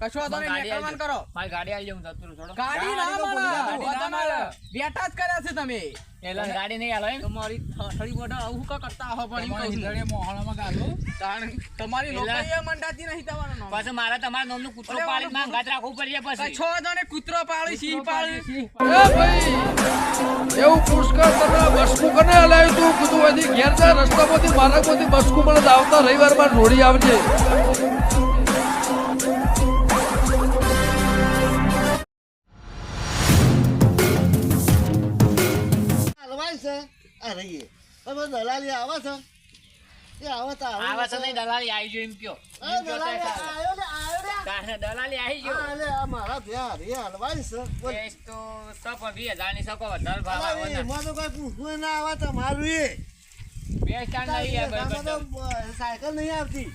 કશો વાંધો નહીં, ગાડી કરો. મારી ગાડી આવી જાઉં જતું છોડો. ગાડી ના મળે, ગાડી વાંધો ના ના મળે. બેઠા જ કર્યા છે તમે. એટલે ગાડી નહીં હાલો તમારી થઠડી મોઢા આવું કા કરતા હો પણ તમારી કહું ઈંધણે ગાલો. છું. તમારી એટલે- મંડાતી નહીં તમારું નામ. પછી મારે તમારા નામનું કૂતરો અરે, પાડીને ઓલું રાખવું પડશે પછી. કશો વાંધો નહીં, કૂતરો પાળી સિંહ પાળી એ ભાઈ. એવું પુષ્કળ તને બસકું કને હલાવ્યું તું? કીધું અહીંથી ઘેર જા રસ્તામાંથી માર્ગમાંથી બસકું મને આવતા રવિવારમાં રોડી આવજે. આ રહીએ તમે દલાલી આવે છે? એ આવે તો આવે છે. નહીં દલાલી આવી ગયો એમ કયો. દલાલી આવ્યો ને આવ્યો ને. દલાલી આવી ગયો. અરે મારા ભ્યા રે હલવાઈ છે. તો સપ વીસ જાણી શકો વધારે ભાવ અલા, ને. તો કોઈ પૂછવું ના આવે તમારું એ. બે સ્ટાન્ડ નહીં સાયકલ નહીં આવતી?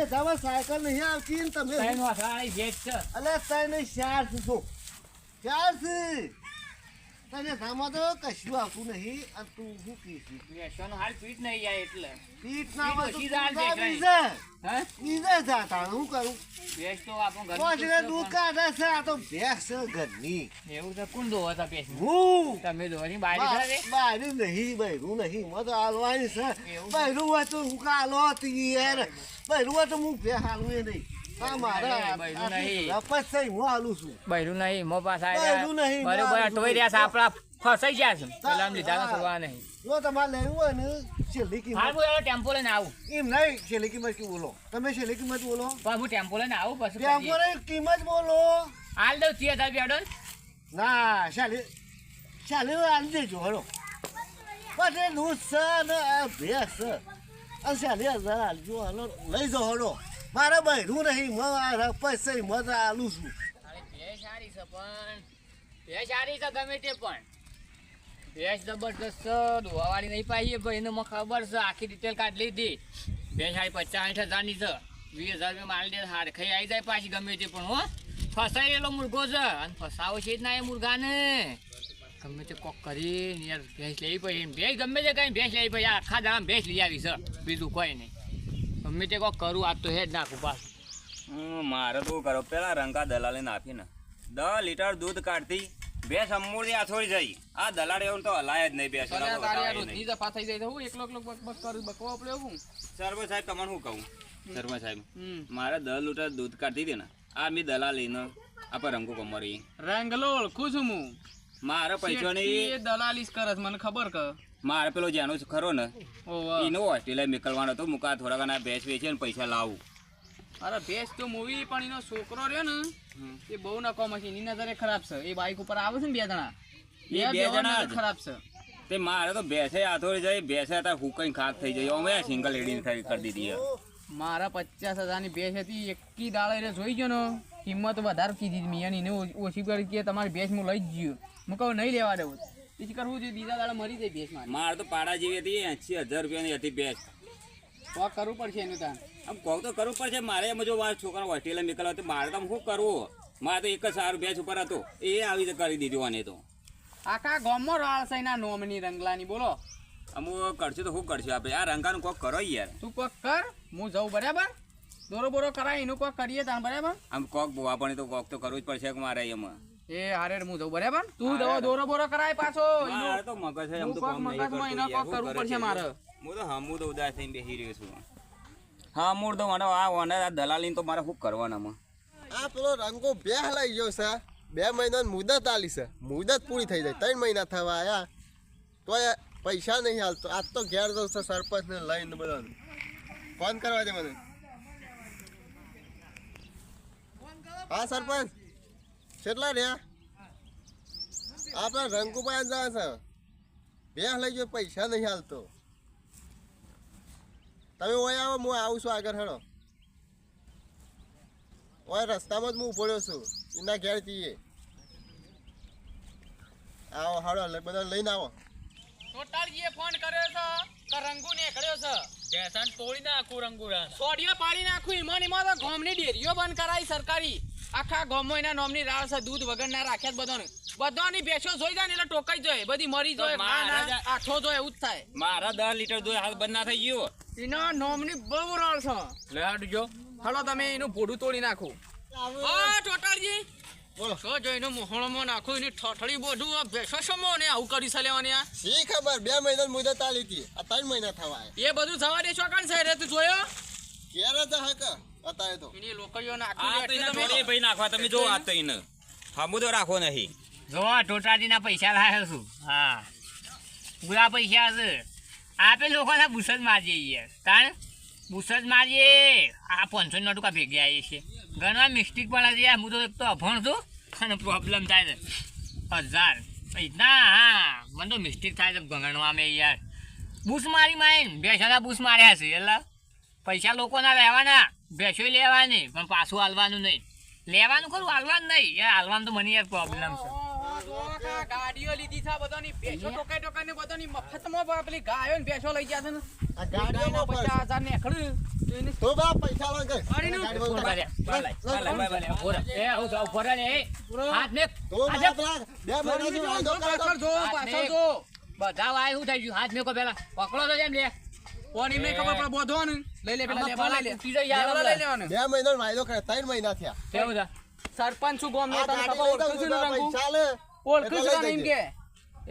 એ તમે સાયકલ નહીં આવતી ને તમે. વાસણાની ભેટ છે. અલે તને ચાર છે ચાર છે. તને તો કશું આવતું નહીં. અને તું શું કીધું બેસવાનું હાલ પીટ નહીં જાય એટલે. પીઠ ના આવે તો જા દેખાય. બીજે. હે? બીજે હું કરું? ભેંસ તો આપણું ઘર પોંચ ને દૂધ છે કાઢે છે આ તો ભેંસ ઘરની. એવું તો કોણ દોવા ભેંસનું? હું? તમે દોવાની બારી ખરા બારી નહીં બૈરું નહીં. મત તો હાલવાની છે. બૈરું હોય તો હું કાલો હતી યાર? બૈરું હોય તો હું ભે હાલવું એ નહીં. આ મારા નહીં, બૈરું નહીં. હું હાલું છું. બૈરું નહીં મો પાસે બૈરું નહીં, બરોબર બૈરું ટોઈ રહ્યા છે આપણા ફસાઈ ગયા છે. પેલા આમ લીધા હા. નહીં. જો તમારે લેવું હોય ને છેલ્લી હાલ કિંમત હું એનો ટેમ્પો લઈને આવું. એમ નહીં છેલ્લી કિંમત બોલો? તમે છેલ્લી કિંમત બોલો? હું ટેમ્પો લઈને આવું પછી કરીએ. કિંમત બોલો. હાલ દઉં હજાર બેડો ના ચાલી ચાલી આલી દેજો હળો. પછી દૂધ છે ને આ ભેંસ છે ચાલી હજાર હાલો લઈ જાઓ હળો. મારે બહેરું નહીં મારા પૈસે મજા આલું છું. ભેંસ સારી છે પણ. ભેંસ સારી છે ગમે તે પણ. ભેંસ જબરદસ્ત છે દોવાવાળી નહીં પાઈએ એને મને ખબર છે, આખી ડિટેલ કાઢ લીધી. ભેંસ સારી પચાસ હજારની છે. વીસ હજાર રૂપિયા માલ દે હારખાઈ આવી જાય પાછી ગમે તે પણ, હો. ફસાયેલો મુર્ગો છે. અને ફસાવો છે જ ના એ મુર્ગાને. ગમે તે કોક કરી, યાર ભેંસ લેવી પડી. ભેંસ ગમે તે કઈ, ભેંસ લેવી પડી. આખા દામ ભેંસ લઈ આવી છે. બીજું કોઈ નહીં. ગમે તે કોક કરું આ તો હે જ નાખું પાસ મારે તો કરો? પેલા રંકા દલાલે નાખીને. દસ લીટર દૂધ કાઢતી ભેંસ અમૂળથી આથોડી જઈ. આ એવું તો હલાય જ નહીં તારી રોજની થઈ જાય તો હું એકલો એકલો બક બક કરું બકવા આપણે હું સર્વ સાહેબ તમને શું કહું? સરપંચ સાહેબ મારે દસ લીટર દૂધ કાઢતી હતી ને આ મેં દલાલ લઈને આપણે રંગો કમરી. રંગલો ઓળખું છું હું. મારે પૈસા ની એ દલાલી જ કરે મને ખબર કે. મારે પેલો જેનો ખરો ને. એનો હોસ્ટેલે મોકલવાનો હતો મુકા થોડા ઘણા ભેંસ વેચે ને પૈસા લાવું. અરે ભેંસ તો મૂવી પણ એનો છોકરો રહ્યો ને એ બહુ નકો મશીન એની નજરે ખરાબ છે. એ બાઈક ઉપર આવે છે ને બે જણા. એ બે જણા ખરાબ છે. તે મારે તો ભેંસે આથોડી જાય ભેંસે હતા હુકઈ ખાક થઈ જાય. અમે સિંગલ લેડી થઈ કરી દીધી મારા પચાસ હજારની ભેંસ હતી એકી દાળ એને જોઈ ગયો ને કિંમત વધારે કીધી મેં એને ઓછી કરી કે તમારી ભેંસ હું લઈ જ ગયો. હું કહું નહીં લેવા દેવું. પછી કરવું જોઈએ બીજા દાડા મરી જાય ભેંસ મારી. મારે તો પાડા જેવી હતી એસી હજાર રૂપિયાની હતી ભેંસ. તો કરવું પડશે એનું તાન આમ કોક તો કરવું પડશે મારે એમ જો મારા છોકરા હોસ્ટેલે નીકળ્યો તો મારે તો શું કરવું? મારે તો એક જ સારું ભેંસ ઉપર હતો. એ આવી રીતે કરી દીધું આને તો. આખા ગામમાં રાળ છે એના નોમની રંગલાની બોલો. અમુક કરશું તો શું કરશું આપણે? આ રંગાનું કોક કરો યાર. તું કોક કર હું જઉં બરાબર? દોરો બોરો કરાય એનું કોક કરીએ તાન બરાબર? આમ કોક બોવા પણ તો કોક તો કરવું જ પડશે મારે એમાં. એ હારે હું જઉં. બરાબર? તું દવા દોરો બોરો કરાય પાછો. મારે તો મગજ છે એમ તો કોક કામ નહીં મગજમાં કરતું એના યાર. કોક કરવું પડશે મારે? હું તો હમું તો ઉદાસ થઈને બેસી રહ્યો છું. હા મૂળ તો મને આ ઓનર આ દલાલીને તો મારે શું કરવાના આ પેલો રંગો બે લઈ ગયો છે. બે મહિનાની મુદત આલી છે. મુદત પૂરી થઈ જાય. ત્રણ મહિના થવા આયા. તો પૈસા નહીં હાલતો. આજ તો ઘેર જવું છે સરપંચ ને લઈને બધાને. ફોન કરવા દે મને. હા સરપંચ. કેટલા રહ્યા? આપણા રંગુભાઈ જવા છે. બે લઈ ગયો પૈસા નહીં હાલતો. તમે ઓય આવો હું આવું છું આગળ હેડો. ઓય રસ્તામાં જ હું ઊભો છું. એના ઘેર જઈએ. આવો હાડો લઈ- બધા લઈને આવો. ટોટાળજીએ ફોન કર્યો છે કે રંગુ નીકળ્યો છે? ભેંસણ તોડી નાખું રંગુરા સોડિયો પાડી નાખું ઈમોન ઈમો તો ગામની ડેરીઓ બંધ કરાવી સરકારી. આખા ગામમાં એના નામની રાળ છે દૂધ વગર ના રાખ્યા બધાને. બધાની ભેંસો જોઈ જાય ને એટલે ટોકાઈ જોઈએ બધી મરી જોઈએ જાય આઠો જોઈએ એવું જ થાય. મારા દસ લીટર દૂધ હાલ બંધ ના થઈ ગયો. એના નામની બહુ રાળ છે. લે હાડજો હાલો તમે એનું ભોડું તોડી નાખો. હા ટોટાલજી. બોલો. શું જોઈને મોહણમાં નાખો એની ઠઠડી આ ભેંસો સમો ને આવું કરી છે લેવાની આ? શી ખબર બે મહિના મુદત આલી હતી. આ ત્રણ મહિના થવા એ બધું થવા દે ચોકાણ સાહેબ રે તું જોયો? ક્યારે હક. અત્યારે તો. એની લોકોયો આ નાખી તો એના જોડે ભાઈ નાખવા તમે જો આ તો હમુદો રાખવો નહીં. જો ટોટાજીના પૈસા લાવ્યો છું હા. પૂરા પૈસા છે. આપે લોકોને બુસ જ મારીએ તાણ? બુસ મારીએ. આ પાંચસો નોટ કા ભેગી આવીએ છીએ. ઘણા મિસ્ટેક પણ છે હું તો એક તો અભણ છું અને પ્રોબ્લેમ થાય છે. હજાર. ના હા. મને તો મિસ્ટેક થાય છે ગણવામાં યાર. બુસ મારી માઈન ભેંસોના બુસ માર્યા છે એટલે પૈસા લોકોના લેવાના ભેંસો લેવાની પણ પાછું હાલવાનું નહીં. લેવાનું ખરું હાલવાનું નહીં. યાર હાલવાનું તો મને યાર પ્રોબ્લેમ છે. ગાડીઓ લીધી છે બધાની. ભેંસો ટોકાઈ ટોકાઈ ને બધાની મફતમાં પેલી ગાયો ને ભેંસો લઈ ગયા છે ને. આ ગાડીઓના ગાડીઓમાં પડશે. પચાસ હજાર ને ખડું તો બા પૈસા. એ, ને, હાથ હાથ બે. જો પાછળ જો. બધા વાય થઈ ગયું? હાથ મેકો પેલા પકડો તો જેમ લે. કોની મેં ખબર પડે બોધો ને લઈ લે પેલા લેવા લઈ લે. તૂટી જાય યાર લેવા લઈ લેવાનું. બે મહિનાનો વાયદો કરે ત્રણ મહિના થયા. કેવું છે? સરપંચ છું ગામનો આ તને ગાડી ખબર લઈ ઓળખું છું છું, ને બા રંગુ? પૈસા ઓળખું છું એમ કે.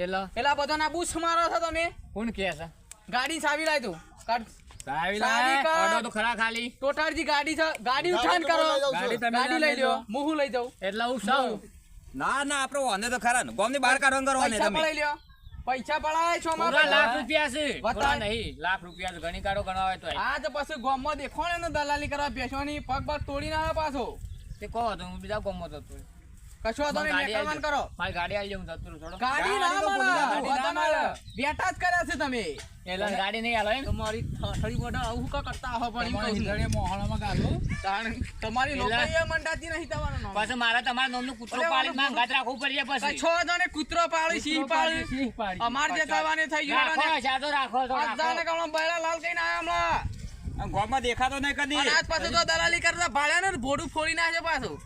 એટલે પેલા બધાના બૂસ મારો છો તમે? કોણ કે છે? ગાડી ચાવી લાય તું. કાઢ. સાવી સાવી લાય. તો ખરા ખાલી. ટોટારજી ગાડી છે ગાડી ગાડી કરો. લઈ ગાડી લઈ લ્યો. હું હું લઈ જાઉં. એટલે હું સૌ ના ના આપણે વાંધો તો ખરા ને. ગોમની બહાર કાઢવા કરવાની પૈસા લઈ લ્યો. પૈસા પડાય છો લાખ રૂપિયા છે. બતા નહીં લાખ રૂપિયા ઘણી કાઢો ગણવા તો આ તો પછી ગામમાં દેખો ને દલાલી કરવા બેસવાની પગ પગ તોડીને આવે પાછો. તે કહો તો હું બીજા કોમો જતો. કશો વાંધો નહીં કરો. મારી ગાડી આવી જાય હું જતો ગાડી ના મળે ગાડી ના વાંધો ના મળે. મળે. બેઠા જ કર્યા છે તમે. એટલે ગાડી નહીં હાલો તમારી થડી મોઢા આવું કા કરતા હો પણ એમ કહું છું. તાણ તમારી પેલા- મંડાતી નહીં તમારું નામ. પાછું મારે તમારા નામનું કૂતરો વાળો રાખવું પડશે પછી. છ જણે કૂતરો પાળી સિંહ પાળી અમાર જે થવાની થઈ ગયો રાખો તો બૈરા લાલ કઈ ના હમણાં. ગોમમાં દેખાતો નહીં કદી. આજ પાછું તો દલાલી કરતા ભાડ્યા ને ભોડું ફોડી નાખે પાછું.